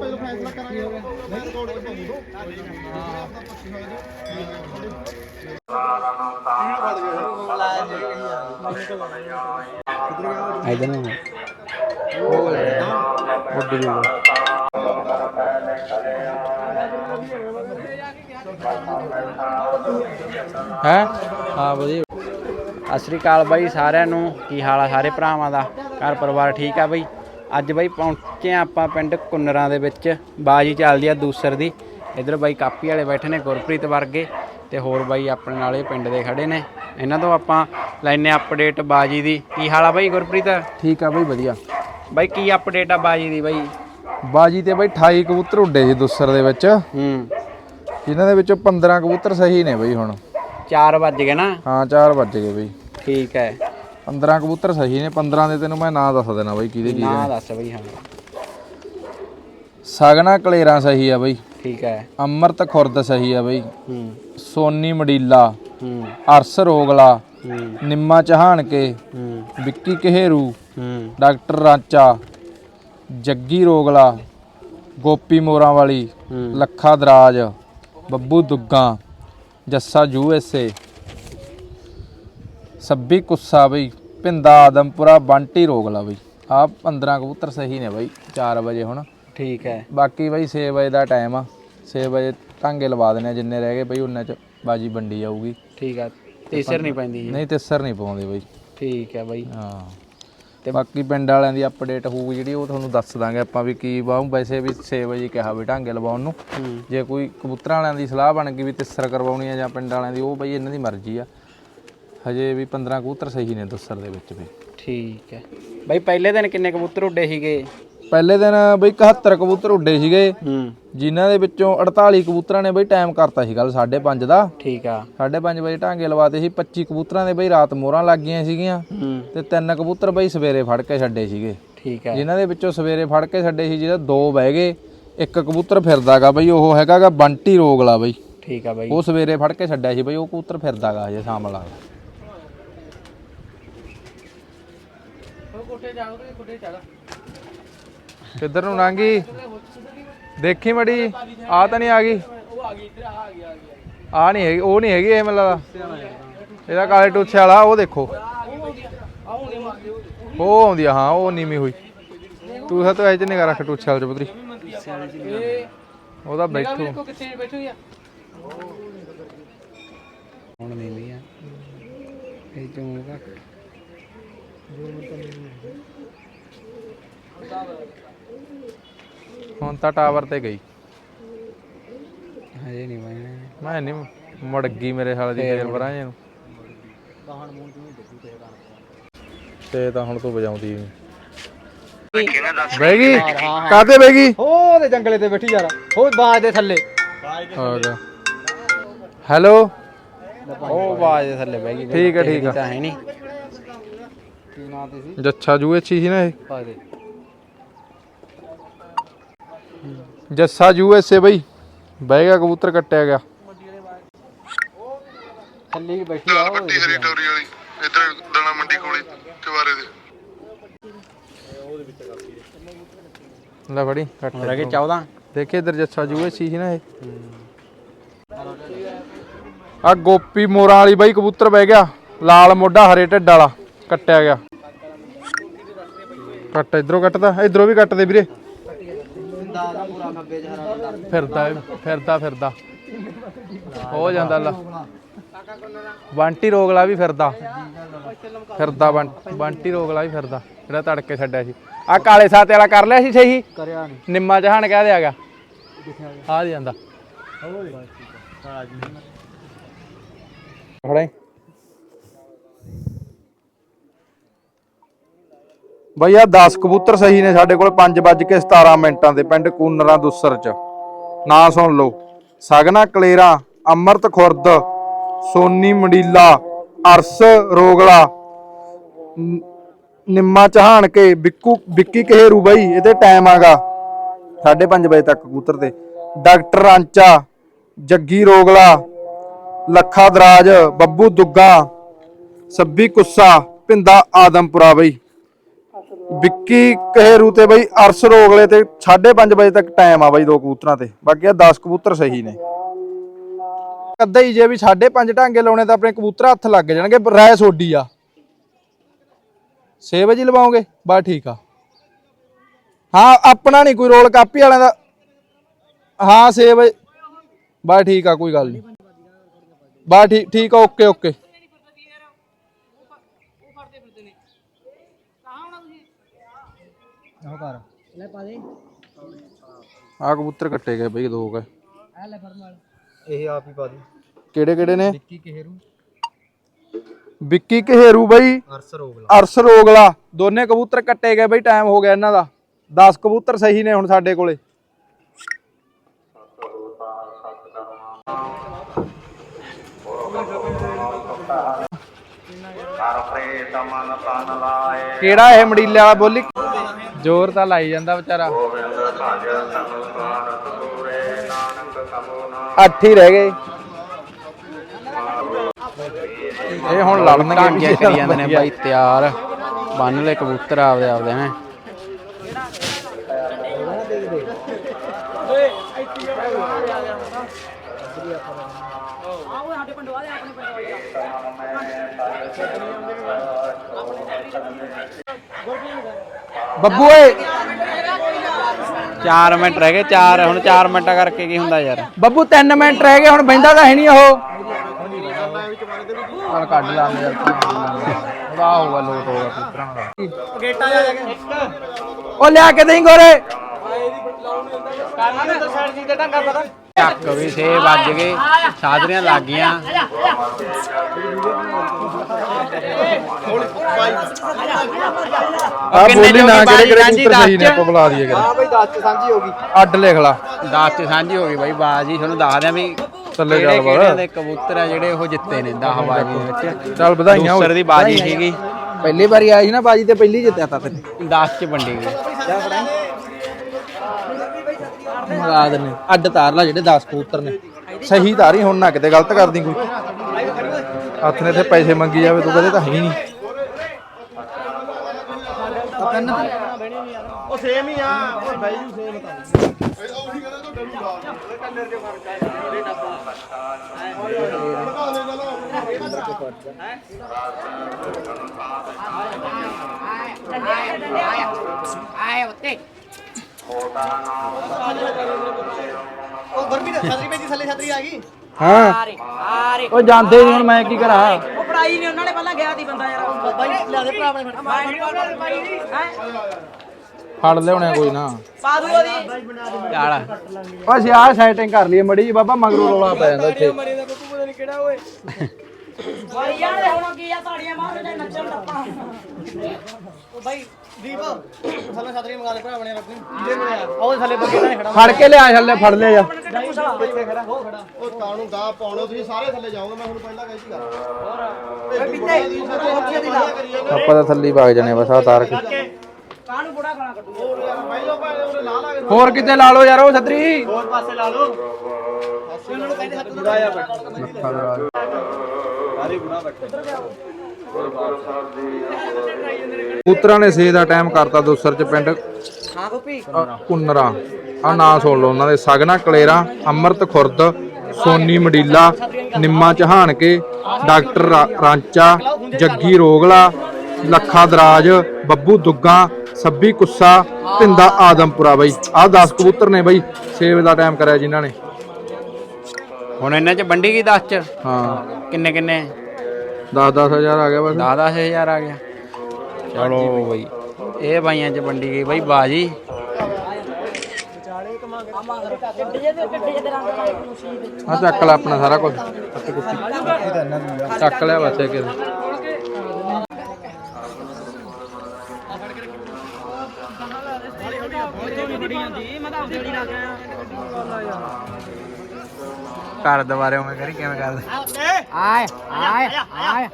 ਪਹਿਲਾਂ ਫੈਸਲਾ ਕਰਾਂਗੇ। ਇਧਰ ਨੂੰ ਉੱਡ ਜੂਗਾ ਹੈ। ਹਾਂ? ਵਧੀਆ। ਸਤਿ ਸ਼੍ਰੀ ਅਕਾਲ ਬਾਈ ਸਾਰਿਆਂ ਨੂੰ। ਕੀ ਹਾਲ ਆ ਸਾਰੇ ਭਰਾਵਾਂ ਦਾ? ਘਰ ਪਰਿਵਾਰ ਠੀਕ ਆ ਬਾਈ? ਅੱਜ ਬਾਈ ਪਹੁੰਚੇ ਆ ਆਪਾਂ ਪਿੰਡ ਕੁੰਨਰਾਂ ਦੇ ਵਿੱਚ। ਬਾਜੀ ਚੱਲਦੀ ਆ ਦੂਸਰ ਦੀ। ਇਧਰ ਬਾਈ ਕਾਪੀ ਵਾਲੇ ਬੈਠੇ ਨੇ ਗੁਰਪ੍ਰੀਤ ਵਰਗੇ ਤੇ ਹੋਰ ਬਾਈ ਆਪਣੇ ਨਾਲ ਇਹ ਪਿੰਡ ਦੇ ਖੜੇ ਨੇ। ਇਹਨਾਂ ਤੋਂ ਆਪਾਂ ਲੈਨੇ ਅਪਡੇਟ ਬਾਜੀ ਦੀ। ਕੀ ਹਾਲ ਆ ਬਾਈ ਗੁਰਪ੍ਰੀਤ? ਠੀਕ ਆ ਬਈ ਵਧੀਆ। ਬਾਈ ਕੀ ਅਪਡੇਟ ਆ ਬਾਜੀ ਦੀ ਬਾਈ? ਬਾਜੀ ਤੇ ਬਈ 28 ਕਬੂਤਰ ਉੱਡੇ ਸੀ ਦੁਸਰ ਦੇ ਵਿੱਚ। ਹੂੰ। ਜਿਨ੍ਹਾਂ ਦੇ ਵਿੱਚੋਂ 15 ਕਬੂਤਰ ਸਹੀ ਨੇ ਬਈ ਹੁਣ। 4 ਵੱਜ ਗਏ ਨਾ? ਹਾਂ 4 ਵੱਜ ਗਏ ਬਈ। ਠੀਕ ਹੈ। 15 ਕਬੂਤਰ ਸਹੀ ਨੇ 15 ਦੇ ਤੈਨੂੰ ਮੈਂ ਨਾਂ ਦੱਸ ਦੇਣਾ ਬਈ ਕਿਹਦੇ ਕੀ ਨਾ ਦੱਸ ਬਈ ਹਾਂ। ਸਗਣਾ ਕਲੇਰਾਂ ਸਹੀ ਆ ਬਈ। ਠੀਕ ਹੈ। ਅੰਮ੍ਰਿਤ ਖੁਰਦ ਸਹੀ ਆ ਬਈ। ਹੂੰ। ਸੋਨੀ ਮਡੀਲਾ ਹੂੰ। ਅਰਸ ਰੋਗਲਾ। ਹੂੰ। ਨਿੰਮਾ ਚਹਾਨਕੇ ਹੂੰ। ਵਿੱਕੀ ਕਹੇਰੂ। ਹੂੰ। ਡਾਕਟਰ ਰਾਂਚਾ। ਜੱਗੀ ਰੋਗਲਾ। ਗੋਪੀ ਮੋਰਾਂ ਵਾਲੀ ਲੱਖਾ ਦਰਾਜ। ਬੱਬੂ ਦੁੱਗਾ। ਜੱਸਾ ਯੂਐਸਏ ਸੱਬੀ ਕੁੱਸਾ ਬਈ ਪਿੰਦਾ ਆਦਮਪੁਰਾ ਬੰਟੀ ਰੋਗਲਾ ਬਈ। ਆ 15 ਕਬੂਤਰ ਸਹੀ ਨੇ ਬਈ 4 ਵਜੇ ਹੁਣ। ਠੀਕ ਹੈ। ਬਾਕੀ ਬਈ 6 ਵਜੇ ਦਾ ਟਾਈਮ ਆ। 6 ਵਜੇ ਟਾਂਗੇ ਲਵਾ ਦੇਣੇ ਆ, ਜਿੰਨੇ ਰਹਿ ਗਏ ਬਈ ਉਹਨਾਂ ਚ ਬਾਜੀ ਵੰਡੀ ਜਾਊਗੀ। ਠੀਕ ਹੈ ਤੀਸਰ ਨਹੀਂ ਪੈਂਦੀ ਜੀ। ਨਹੀਂ ਤਿਸਰ ਨਹੀਂ ਪਾਉਂਦੇ ਬਈ। ਠੀਕ ਹੈ ਬਾਈ। ਹਾਂ। ਤੇ ਬਾਕੀ ਪਿੰਡ ਵਾਲਿਆਂ ਦੀ ਅਪਡੇਟ ਹੋਊਗੀ ਜਿਹੜੀ ਉਹ ਤੁਹਾਨੂੰ ਦੱਸ ਦਾਂਗੇ ਆਪਾਂ ਵੀ ਕੀ ਬਾਹੂ ਵੈਸੇ ਵੀ 6 ਵਜੇ ਕਿਹਾ ਵੀ ਢਾਂਗੇ ਲਵਾਉਣ ਨੂੰ। ਜੇ ਕੋਈ ਕਬੂਤਰਾਂ ਵਾਲਿਆਂ ਦੀ ਸਲਾਹ ਬਣ ਗਈ ਵੀ ਤਿਸਰ ਕਰਵਾਉਣੀ ਆ ਜਾਂ ਪਿੰਡ ਵਾਲਿਆਂ ਦੀ ਉਹ ਬਈ ਇਹਨਾਂ ਦੀ ਮਰਜ਼ੀ ਆ। ਹਜੇ ਵੀ 15 ਕਬੂਤਰ ਸਹੀ ਨੇ ਦੁਸਰ ਦੇ ਵਿੱਚ ਵੀ। ਠੀਕ ਹੈ। ਬਾਈ ਪਹਿਲੇ ਦਿਨ ਕਿੰਨੇ ਕਬੂਤਰ ਉੱਡੇ ਸੀਗੇ? ਪਹਿਲੇ ਦਿਨ ਬਈ 71 ਕਬੂਤਰ ਉੱਡੇ ਸੀਗੇ। ਹੂੰ। ਜਿਨ੍ਹਾਂ ਦੇ ਵਿੱਚੋਂ 48 ਕਬੂਤਰਾਂ ਨੇ ਬਈ ਟਾਈਮ ਕਰਤਾ ਸੀ ਕੱਲ 5:30 ਦਾ। ਠੀਕ ਆ। 5:30 ਵਜੇ ਢਾਂਗੇ ਲਵਾਤੇ ਸੀ। 25 ਕਬੂਤਰਾਂ ਦੇ ਬਈ ਰਾਤ ਮੋਹਰਾਂ ਲੱਗ ਗਈਆਂ ਸੀਗੀਆਂ। ਤੇ ਤਿੰਨ ਕਬੂਤਰ ਬਈ ਸਵੇਰੇ ਫੜ ਕੇ ਛੱਡੇ ਸੀਗੇ। ਠੀਕ ਹੈ ਜਿਨ੍ਹਾਂ ਦੇ ਵਿੱਚੋਂ ਸਵੇਰੇ ਫੜ ਕੇ ਛੱਡੇ ਸੀ ਜਿਹੜਾ ਦੋ ਬਹਿ ਗਏ। ਇੱਕ ਕਬੂਤਰ ਫਿਰਦਾਗਾ ਬਈ ਉਹ ਹੈਗਾਗਾ ਬੰਟੀ ਰੋਗਲਾ ਬਈ। ਠੀਕ ਆ ਬਾਈ। ਉਹ ਸਵੇਰੇ ਫੜ ਕੇ ਛੱਡਿਆ ਸੀ ਬਈ ਉਹ ਕਬੂਤਰ ਫਿਰਦਾਗਾ ਹਜੇ ਸ਼ਾਮ ਲਾ ਕਿੱਧਰ ਨੂੰ ਲੰਗੀ ਦੇਖੀ ਮੜੀ ਆ ਤਾਂ ਨਹੀਂ ਆ ਗਈ। ਆ ਨਹੀਂ ਹੈਗੀ ਉਹ ਨਹੀਂ ਹੈਗੀ ਇਹ ਲੱਗਦਾ ਇਹਦਾ ਕਾਲੇ ਟੂਛੇ ਵਾਲਾ ਉਹ ਦੇਖੋ। ਉਹ ਆਉਂਦੀ ਆ ਹਾਂ ਉਹ ਨੀਵੀਂ ਹੋਈ। ਤੂੰ ਸਾ ਤਾਂ ਇਹ ਚ ਨਿਗਾ ਰੱਖ ਟੂਛੇ ਵਾਲੇ ਚ ਪੁੱਤਰੀ ਉਹਦਾ ਬੈਠੋ। ਹੁਣ ਲਈ ਆ। ਇਹ ਚੋਂ ਦਾ ਹੁਣ ਤਾਂ ਟਾਵਰ ਤੇ ਗਈ। ਹਜੇ ਨਹੀਂ ਬਾਈ ਮੈਂ ਨਹੀਂ ਮੁੜ ਗਈ ਮੇਰੇ ਹਾਲ ਦੀ ਫੇਰ ਪਰਾਂ ਜੇ ਨੂੰ। ਤੇ ਤਾਂ ਹੁਣ ਤੂੰ ਵਜਾਉਂਦੀ। ਬਹਿ ਗਈ ਕਾਤੇ ਬਹਿ ਗਈ? ਉਹ ਤੇ ਜੰਗਲੇ ਤੇ ਬੈਠੀ ਯਾਰ। ਉਹ ਬਾਜ ਦੇ ਥੱਲੇ। ਹੋ ਗਿਆ ਹੈਲੋ ਉਹ ਆਵਾਜ਼ ਦੇ ਥੱਲੇ ਬਹਿ ਗਈ। ਠੀਕ ਆ, ਕਿਸੇ ਠੀਕ ਆ। ਦੀ ਤਾਂ ਹੈ ਨਹੀਂ। ਕੀ ਨਾਂ ਤੇ ਸੀ? ਜੱਛਾ ਜੂਏ ਸੀ ਨਾ ਇਹ? ਪਾ ਦੇ। ਜੱਸਾ ਯੂਐਸਏ ਬਈ। ਬਹਿ ਗਿਆ ਕਬੂਤਰ ਕੱਟਿਆ ਗਿਆ। ਥੱਲੇ ਹੀ ਬੈਠੀ ਆ ਉਹ ਹਰੀ ਟੋਰੀ ਵਾਲੀ। ਇਧਰ ਦਾਣਾ ਮੰਡੀ ਕੋਲੇ ਚਵਾਰੇ ਦੇ। ਲੈ ਫੜੀ ਕੱਟ ਰਹਿ ਗਏ 14 ਦੇਖੇ ਇਧਰ ਜੱਸਾ ਜੂਏ ਸੀ ਨਾ ਇਹ? ਆ ਗੋਪੀ ਮੋਰਾਂ ਵਾਲੀ ਬਾਈ ਕਬੂਤਰ ਬਹਿ ਗਿਆ। ਲਾਲ ਮੋਢਾ ਹਰੇ ਢੱਡ ਵਾਲਾ ਕੱਟਿਆ ਗਿਆ। ਕੱਟ ਇਧਰੋਂ ਕੱਟਦਾ? ਇਧਰੋਂ ਵੀ ਕੱਟ ਦੇ ਵੀਰੇ। ਫਿਰਦਾ ਫਿਰਦਾ ਫਿਰਦਾ। ਹੋ ਜਾਂਦਾ ਲਾ। ਬੰਟੀ ਰੋਗਲਾ ਵੀ ਫਿਰਦਾ। ਫਿਰਦਾ ਬੰਟੀ ਰੋਗਲਾ ਵੀ ਫਿਰਦਾ। ਜਿਹੜਾ ਤੜਕੇ ਛੱਡਿਆ ਸੀ। ਆ ਕਾਲੇ ਸਾਤੇ ਵਾਲਾ ਕਰ ਲਿਆ ਸੀ ਸਹੀ? ਕਰਿਆ ਨਹੀਂ ਨਿੰਮਾ ਜਹਾਨ ਕਹਿ ਦਿਆ ਗਿਆ ਆ ਜਾਂਦਾ। ਫੜਾਈ। ਬਈ ਆ 10 ਕਬੂਤਰ ਸਹੀ ਨੇ ਸਾਡੇ ਕੋਲ 5 ਵੱਜ ਕੇ 17 ਮਿੰਟਾਂ ਦੇ ਪਿੰਡ ਕੂਨਰਾ ਦੁਸਰ ਚ। ਨਾਂ ਸੁਣ ਲਓ। ਸਗਨਾ, ਕਲੇਰਾ, ਅਮਰਤ ਖੁਰਦ, ਸੋਨੀ ਮੰਡੀਲਾ ਅਰਸ ਰੋਗਲਾ ਨਿੰਮਾ ਚਹਾਨ ਕੇ, ਬਿੱਕੂ ਵਿੱਕੀ ਕਹੇਰੂ ਬਈ, ਇਹਦੇ ਟਾਈਮ ਆਗਾ। 5:30 ਵਜੇ ਤੱਕ ਕਬੂਤਰ ਤੇ। ਡਾਕਟਰ ਰਾਂਚਾ, ਜੱਗੀ ਰੋਗਲਾ, ਲੱਖਾ ਦਰਾਜ, ਬੱਬੂ ਦੁੱਗਾ, ਸੱਬੀ ਕੁੱਸਾ, ਪਿੰਦਾ ਆਦਮਪੁਰਾ ਬਈ। ਵਿੱਕੀ ਕਹੇਰੂ ਤੇ ਬਈ ਅਰਸ ਰੋਗਲੇ ਤੇ 5:30 ਵਜੇ ਤੱਕ ਟਾਈਮ ਆ ਬਈ ਦੋ ਕਬੂਤਰਾਂ ਤੇ। ਬਾਕੀ ਆ 10 ਕਬੂਤਰ ਸਹੀ ਨੇ। ਅੱਧਾ ਹੀ ਜੇ ਵੀ 5:30 ਢਾਂਗੇ ਲਾਉਣੇ ਤਾਂ ਆਪਣੇ ਕਬੂਤਰ ਹੱਥ ਲੱਗ ਜਾਣਗੇ ਰਾਇ ਸੋਡੀ ਆ। 6 ਵਜੇ ਲਵਾਓਗੇ? ਬਸ ਠੀਕ ਆ। ਹਾਂ, ਆਪਣਾ ਨਹੀਂ ਕੋਈ ਰੋਲ, ਕਾਪੀ ਵਾਲਿਆਂ ਦਾ। ਹਾਂ 6 ਵਜੇ। ਬਸ ਠੀਕ ਆ, ਕੋਈ ਗੱਲ ਨਹੀਂ ਬਸ ਠੀਕ ਠੀਕ ਆ, ਓਕੇ ਓਕੇ। ਆ ਕਬੂਤਰ ਕੱਟੇ ਗਏ ਬਈ ਦੋ ਕੇ ਇਹ ਆਪ ਹੀ ਪਾ ਦੀ। ਕਿਹੜੇ ਕਿਹੜੇ ਨੇ? ਵਿੱਕੀ ਕਹੇਰੂ। ਵਿੱਕੀ ਕਹੇਰੂ ਬਈ। ਅਰਸ ਰੋਗਲਾ। ਅਰਸ ਰੋਗਲਾ। ਦੋਨੇ ਕਬੂਤਰ ਕੱਟੇ ਗਏ ਬਈ ਟਾਈਮ ਹੋ ਗਿਆ ਇਹਨਾਂ ਦਾ। 10 ਕਬੂਤਰ ਸਹੀ ਨੇ ਹੁਣ ਸਾਡੇ ਕੋਲੇ। ਕਿਹੜਾ ਇਹ ਮੜੀਲੇ ਵਾਲਾ ਬੋਲੀ? ਜ਼ੋਰ ਤਾਂ ਲਾਈ ਜਾਂਦਾ ਵਿਚਾਰਾ। ਅੱਠ ਹੀ ਰਹਿ ਗਏ। ਇਹ ਹੁਣ ਲੜਨਗੇ ਢਾਂਗੇ ਕਰੀ ਜਾਂਦੇ ਨੇ ਬਾਈ ਤਿਆਰ। ਬੰਨ ਲੈ ਕਬੂਤਰ ਆਪਦੇ ਆਪਦੇ ਨੇ ਬੱਬੂ ਓਏ। 4 ਮਿੰਟ ਰਹਿ ਗਏ 4 ਹੁਣ 4 ਮਿੰਟਾਂ ਕਰਕੇ ਕੀ ਹੁੰਦਾ ਯਾਰ? ਬੱਬੂ 3 ਮਿੰਟ ਰਹਿ ਗਏ ਹੁਣ ਬੈਂਦਾ ਤਾਂ ਹੈ ਨਹੀਂ ਉਹ। ਚੱਲ ਕੱਢ ਲਾਂਗੇ ਯਾਰ ਉਹਦਾ ਹੋਊਗਾ ਲੋਟ ਹੋਊਗਾ ਕੂਤਰਾਂ ਦਾ। ਗੇਟਾ ਜਾ ਗਿਆ ਉਹ ਲਿਆ ਕੇ ਦੇਈਂ ਗੋਰੇ। ਚੱਕ ਵੀ 6 ਵੱਜ ਗਏ ਸਾਜਰੀਆਂ ਲੱਗ ਗਈਆਂ। ਆ ਕਿੰਨੇ ਬੋਲੀ ਨਾ ਜੋਗੀ ਕਿਹੜੇ ਕਿਹੜੇ ਕਬੂਤਰ ਸਹੀ ਨੇ ਆਪਾਂ ਬੁਲਾ ਦਈਏ ਹਾਂ ਬਈ 10 ਚ ਸਾਂਝੀ ਹੋ ਗਈ। ਅੱਡ ਲਿਖ ਲਾ। 10 ਚ ਸਾਂਝੀ ਹੋ ਗਈ ਬਾਈ ਬਾਜੀ ਤੁਹਾਨੂੰ ਦੱਸ ਦਿਆਂ ਵੀ ਥੱਲੇ ਕਿਹੜੇ ਚੱਲ ਵੜ। ਕਿਹੜੇ ਦੇ ਕਬੂਤਰ ਆ ਜਿਹੜੇ ਉਹ ਜਿੱਤੇ ਨੇ 10 ਬਾਜੀ ਦੇ ਵਿੱਚ। ਚੱਲ ਵਧਾਈਆਂ ਦੂਸਰ ਦੀ ਬਾਜੀ ਸੀਗੀ। ਪਹਿਲੀ ਵਾਰੀ ਆਈ ਸੀ ਨਾ ਬਾਜੀ ਤੇ ਪਹਿਲੀ ਜਿੱਤਿਆ ਤਾਂ ਤੇ 10 ਚ ਵੰਡੀ ਗਈ। ਮਗਾ ਦਿੰਨੇ ਅੱਡ ਤਾਰ ਲਾ ਜਿਹੜੇ 10 ਕਬੂਤਰ ਨੇ। ਸਹੀ ਤਾਰੀ ਹੁਣ ਨਾ ਕਿਤੇ ਗਲਤ ਕਰਦੀ ਕੋਈ। ਹੱਥ ਨੇ ਇੱਥੇ ਪੈਸੇ ਮੰਗੀ ਜਾਵੇ ਤੂੰ ਕਦੇ ਤਾਂ ਹੈ ਹੀ ਨਹੀਂ। ਉਹ ਸੇਮ ਹੀ ਆ ਉਹ ਬਾਈ ਨੂੰ ਸੇਮ ਤਾਂ ਉਹ ਗੁਰਮੀਤ ਛਤਰੀ ਪੇ ਦੀ ਥੱਲੇ ਛਤਰੀ ਆ ਗਈ। ਹਾਂ। ਉਹ ਜਾਂਦੇ ਨਹੀਂ ਹੁਣ ਮੈਂ ਕੀ ਕਰਾਂ? ਉਹ ਪੜਾਈ ਨਹੀਂ ਉਹਨਾਂ ਨੇ ਪਹਿਲਾਂ ਗਿਆ ਸੀ ਬੰਦਾ ਯਾਰ ਬਾਈ ਲਿਆ ਦੇ ਭਰਾ ਆਪਣੇ ਫੜ। ਫੜ ਲਿਆਉਣੇ ਕੋਈ ਨਾ। ਪਾ ਦੂ ਉਹਦੀ। ਚੱਲ ਬਸ ਆਹ ਸੈਟਿੰਗ ਕਰ ਲਈਏ ਮੜੀ ਜੀ ਬਾਬਾ ਮਗਰੋਂ ਰੋਲਾ ਪੈ ਜਾਂਦਾ ਇੱਥੇ। ਮਾਰੀ ਜਾਣ ਦੇ ਹੁਣ ਕੀ ਆ ਤਾੜੀਆਂ ਮਾਰ ਕੇ ਨੱਚਣ ਲੱਪਾ ਉਹ ਬਾਈ ਦੀਪ ਥੱਲੇ ਛਤਰੀ ਮੰਗਾ ਦੇ ਭਰਾ ਆਪਣੇ ਰੱਖੀ ਜਿਹਦੇ ਮਿਲਿਆ ਉਹ ਥੱਲੇ ਬੱਗੇ ਨਾਲ ਖੜਾ। ਫੜ ਕੇ ਲਿਆ ਛੱਲੇ ਫੜ ਲਿਆ ਜਾ। ਉਹ ਦਾ ਪਾਉਣੇ ਤੁਸੀਂ ਸਾਰੇ ਥੱਲੇ ਜਾਓਗੇ ਮੈਂ ਹੁਣ ਪਹਿਲਾਂ ਕਹੀ ਸੀਗਾ ਹੋਰ ਓਏ ਪਿੱਛੇ ਦੀ ਛਤਰੀ ਦੀ ਲਾ। ਕਰੀਏ ਆਪਾਂ ਤਾਂ ਥੱਲੇ ਵਗ ਜਾਣੇ ਬਸ ਆ ਤਾਰ ਕੇ ਕਾਹਨੂੰ ਬੁੜਾ ਖਾਣਾ ਕੱਢੂ ਹੋਰ ਯਾਰ ਪਹਿਲਾਂ ਭਾਵੇਂ ਉਹਨੇ ਲਾ ਲਾ ਕੇ ਹੋਰ ਕਿਤੇ ਲਾ ਲਓ ਯਾਰ ਉਹ ਛਤਰੀ। ਹੋਰ ਪਾਸੇ ਲਾ ਲਓ। ਉਹਨਾਂ ਨੂੰ ਕਹਿੰਦੇ ਹੱਥ ਬੁੜਾ ਆ ਕਬੂਤਰਾਂ ਨੇ ਸੇ ਦਾ ਟਾਈਮ ਕਰਤਾ ਦੋਸਰ ਚ ਪਿੰਡ ਹਾਂ ਗੋਪੀ। ਕੁੰਨਰਾ। ਆ ਨਾਂ ਸੁਣ ਲਓ ਉਹਨਾਂ ਦੇ ਸਗਨਾ ਕਲੇਰਾ ਅੰਮ੍ਰਿਤ ਖੁਰਦ ਸੋਨੀ ਮੰਡੀਲਾ ਨਿੰਮਾ ਚਹਾਨ ਕੇ ਡਾਕਟਰ ਰਾਂਚਾ ਜੱਗੀ ਰੋਗਲਾ ਲੱਖਾ ਦਰਾਜ ਬੱਬੂ ਦੁੱਗਾ ਸੱਬੀ ਕੁੱਸਾ ਭਿੰਦਾ ਆਦਮਪੁਰਾ ਬਈ। ਆਹ 10 ਕਬੂਤਰ ਨੇ ਬਈ ਸੇਵ ਦਾ ਟਾਈਮ ਕਰਿਆ ਜਿਨ੍ਹਾਂ ਨੇ। ਹੁਣ ਇਹਨਾਂ ਚ ਵੰਡੀ ਗਈ 10 ਚ? ਹਾਂ। ਕਿੰਨੇ ਕਿੰਨੇ? 10 10000 ਆ ਗਿਆ ਬਸ। 10 10000 ਆ ਗਿਆ। ਚਲੋ ਬਈ ਇਹ ਬਾਈਆਂ ਚ ਵੰਡੀ ਗਈ ਬਾਈ ਬਾਜੀ। ਦੇ ਦੇ ਦੇ ਆ ਚੱਕ ਲੈ ਆਪਣਾ ਸਾਰਾ ਕੁਝ ਚੱਕ ਲਿਆ ਬਸ ਇਹ ਕਿਤੇ ਮੈਂ ਤਾਂ ਲਾ ਗਿਆ ਘਰ ਦੁਬਾਰੇ ਉਵੇਂ ਕਰੀ ਕਿਵੇਂ ਕਰਦੇ ਆਏ ਆਏ ਆਏ